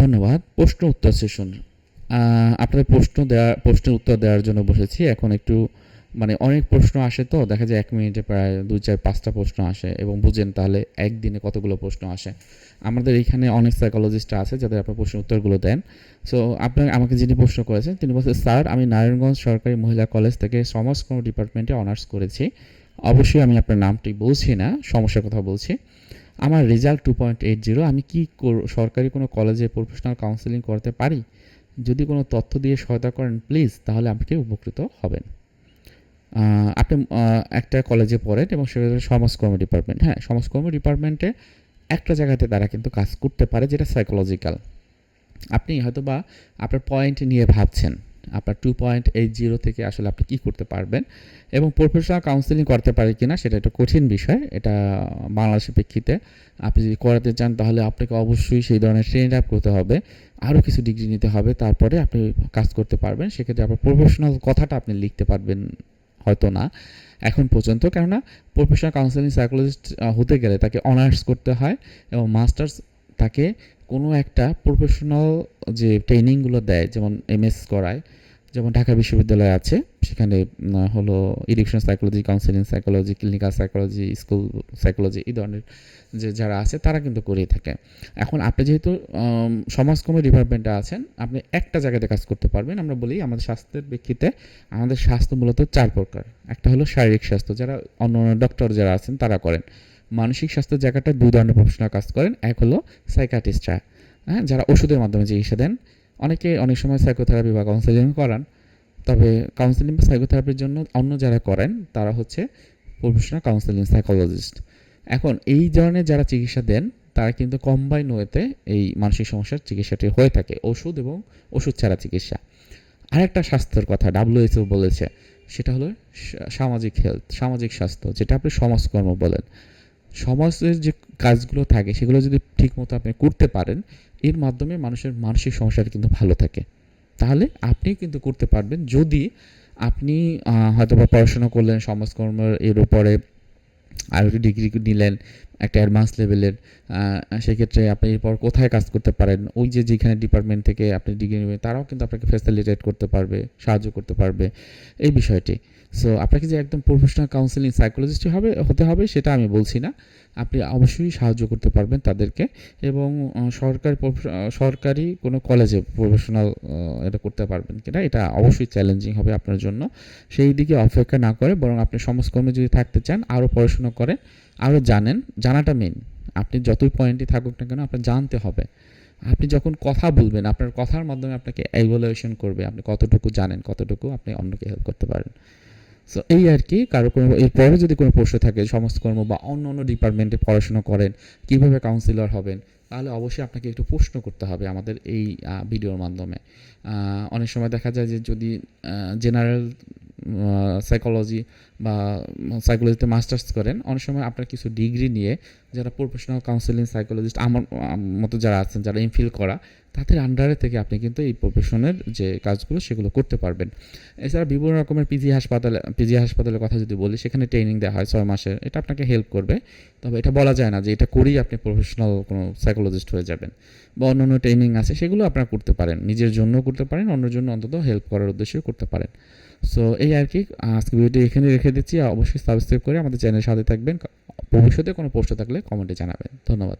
ধন্যবাদ। প্রশ্ন উত্তর সেশন আপনাদের প্রশ্ন দেওয়া প্রশ্নের উত্তর দেওয়ার জন্য বসেছি। এখন একটু মানে অনেক প্রশ্ন আসে তো, দেখা যায় এক মিনিটে প্রায় দুই চার পাঁচটা প্রশ্ন আসে এবং বুঝেন তাহলে একদিনে কতগুলো প্রশ্ন আসে। আমাদের এখানে অনেক সাইকোলজিস্ট আছে যাদের আপনার প্রশ্ন উত্তরগুলো দেন। সো আপনার, আমাকে যিনি প্রশ্ন করেছেন, তিনি বলছেন স্যার, আমি নারায়ণগঞ্জ সরকারি মহিলা কলেজ থেকে সমাজকর্ম ডিপার্টমেন্টে অনার্স করেছি। অবশ্যই আমি আপনার নামটি বলছি না, সমস্যার কথা বলছি। আমার result two point eight zero আমি কি কর- সরকারি কোনো কলেজে প্রফেশনাল কাউন্সেলিং করতে পারি? যদি কোনো তথ্য দিয়ে সহায়তা করেন প্লিজ তাহলে আপনি উপকৃত হবেন। আপনি একটা কলেজে পড়েন এবং সেটা সমাজকর্ম ডিপার্টমেন্ট হ্যাঁ সমাজকর্ম ডিপার্টমেন্টে একটা জায়গাতে তারা কিন্তু কাজ করতে পারে, যেটা সাইকোলজিক্যাল আপনি হয়তো বা আপনার পয়েন্ট নিয়ে ভাবছেন। আপনার টু পয়েন্ট এইট জিরো থেকে আসলে আপনি কী করতে পারবেন এবং প্রফেশনাল কাউন্সেলিং করতে পারে কিনা সেটা একটা কঠিন বিষয়, এটা বাংলাদেশের প্রেক্ষিতে। আপনি যদি করাতে চান তাহলে আপনাকে অবশ্যই সেই ধরনের ট্রেন আপ করতে হবে, আরও কিছু ডিগ্রি নিতে হবে, তারপরে আপনি কাজ করতে পারবেন। সেক্ষেত্রে আপনার প্রফেশনাল কথাটা আপনি লিখতে পারবেন হয়তো না এখন পর্যন্ত, কেননা প্রফেশনাল কাউন্সিলিং সাইকোলজিস্ট হতে গেলে তাকে অনার্স করতে হয় এবং মাস্টার্স তাকে কোনো একটা প্রফেশনাল যে ট্রেনিংগুলো দেয়, যেমন এমএস করায়, যেমন ঢাকা বিশ্ববিদ্যালয় আছে, সেখানে হলো education psychology counselling psychology clinical psychology school psychology এই ধরনের যে যারা আছে, তারা কিন্তু করেই থাকে। এখন আপনি যেহেতু সমাজকর্মী ডিপার্টমেন্টে আছেন, আপনি একটা জায়গাতে কাজ করতে পারবেন। আমরা বলি আমাদের স্বাস্থ্যের প্রেক্ষিতে আমাদের স্বাস্থ্য মূলত চার প্রকার। একটা হলো শারীরিক স্বাস্থ্য, যারা অন্য অন্য ডক্টর যারা আছেন, তারা করেন। মানসিক স্বাস্থ্যের জায়গাটা দুই ধরনের প্রফেশনাল কাজ করেন। এক হলো সাইকাটিস্টরা হ্যাঁ যারা ওষুধের মাধ্যমে চিকিৎসা দেন। অনেকে অনেক সময় সাইকোথেরাপি বা কাউন্সেলিং করান। তবে কাউন্সেলিং বা সাইকোথেরাপির জন্য অন্য যারা করেন, তারা হচ্ছে প্রফেশনাল কাউন্সেলিং সাইকোলজিস্ট এখন এই ধরনের যারা চিকিৎসা দেন, তারা কিন্তু কম্বাইন ওয়েতে এই মানসিক সমস্যার চিকিৎসাটি হয়ে থাকে, ওষুধ এবং ওষুধ ছাড়া চিকিৎসা। আরেকটা স্বাস্থ্যের কথা ডাব্লিউএইচও বলেছে, সেটা হলো সামাজিক হেলথ সামাজিক স্বাস্থ্য, যেটা আপনি সমাজকর্ম বলেন। সমাজের যে কাজগুলো থাকে, সেগুলো যদি ঠিকমতো আপনি করতে পারেন, এর মাধ্যমে মানুষের মানসিক সমস্যাটা কিন্তু ভালো থাকে। তাহলে আপনি কিন্তু করতে পারবেন। যদি আপনি হয়তো বা পড়াশোনা করলেন, সমাজকর্মের এর উপরে আর একটু ডিগ্রি নিলেন, একটা অ্যাডভান্স লেভেলের সেক্ষেত্রে আপনি এরপর কোথায় কাজ করতে পারেন? ওই যে যেখানে ডিপার্টমেন্ট থেকে আপনি ডিগ্রি নেবেন, তারাও কিন্তু আপনাকে ফ্যাসিলিটেট করতে পারবে, সাহায্য করতে পারবে। এই বিষয়টি। সো আপনাকে যে একদম প্রফেশনাল কাউন্সিলিং সাইকোলজিস্ট হবে, হতে হবে, সেটা আমি বলছি না। আপনি অবশ্যই সাহায্য করতে পারবেন তাদেরকে এবং সরকারি সরকারি কোনো কলেজে প্রফেশনাল এটা করতে পারবেন কিনা, এটা অবশ্যই চ্যালেঞ্জিং হবে আপনার জন্য। সেই দিকে অপেক্ষা না করে, বরং আপনি সমাজকর্মে যদি থাকতে চান, আরও পড়াশোনা করে আরও জানেন, জানাটা মেন আপনি যতই পয়েন্টে থাকুক না কেন, আপনার জানতে হবে। আপনি যখন কথা বলবেন, আপনার কথার মাধ্যমে আপনাকে ইভ্যালুয়েশন করবে, আপনি কতটুকু জানেন, কতটুকু আপনি অন্যকে হেল্প করতে পারেন। সো এই আর কি, কারও কোনো, এরপরে যদি কোনো প্রশ্ন থাকে সমাজকর্ম বা অন্য অন্য ডিপার্টমেন্টে পড়াশোনা করেন, কীভাবে কাউন্সিলর হবেন, তাহলে অবশ্যই আপনাকে একটু প্রশ্ন করতে হবে আমাদের এই ভিডিওর মাধ্যমে। অনেক সময় দেখা যায় যে যদি জেনারেল সাইকোলজি বা সাইকোলজিতে মাস্টার্স করেন, অনেক সময় আপনার কিছু ডিগ্রি নিয়ে যারা প্রফেশনাল কাউন্সিলিং সাইকোলজিস্ট আমার মতো যারা আছেন, যারা এমফিল করা তাদের আন্ডারে থেকে আপনি কিন্তু এই প্রফেশনের যে কাজগুলো সেগুলো করতে পারবেন। এছাড়া বিভিন্ন রকমের পিজি হাসপাতালে পিজি হাসপাতালের কথা যদি বলি, সেখানে ট্রেনিং দেওয়া হয় ছয় মাসের এটা আপনাকে হেল্প করবে। তবে এটা বলা যায় না যে এটা করেই আপনি প্রফেশনাল কোনো সাইকোলজিস্ট হয়ে যাবেন। বা অন্য অন্য ট্রেনিং আছে, সেগুলো আপনারা করতে পারেন। নিজের জন্য করতে পারেন, অন্যের জন্য অন্তত হেল্প করার উদ্দেশ্যে করতে পারেন। সো এই আর কি, আজকে ভিডিওটি এখানে রেখে দিচ্ছি। অবশ্যই সাবস্ক্রাইব করে আমাদের চ্যানেলের সাথে থাকবেন। ভবিষ্যতে কোনো প্রশ্ন থাকলে কমেন্টে জানাবেন। ধন্যবাদ।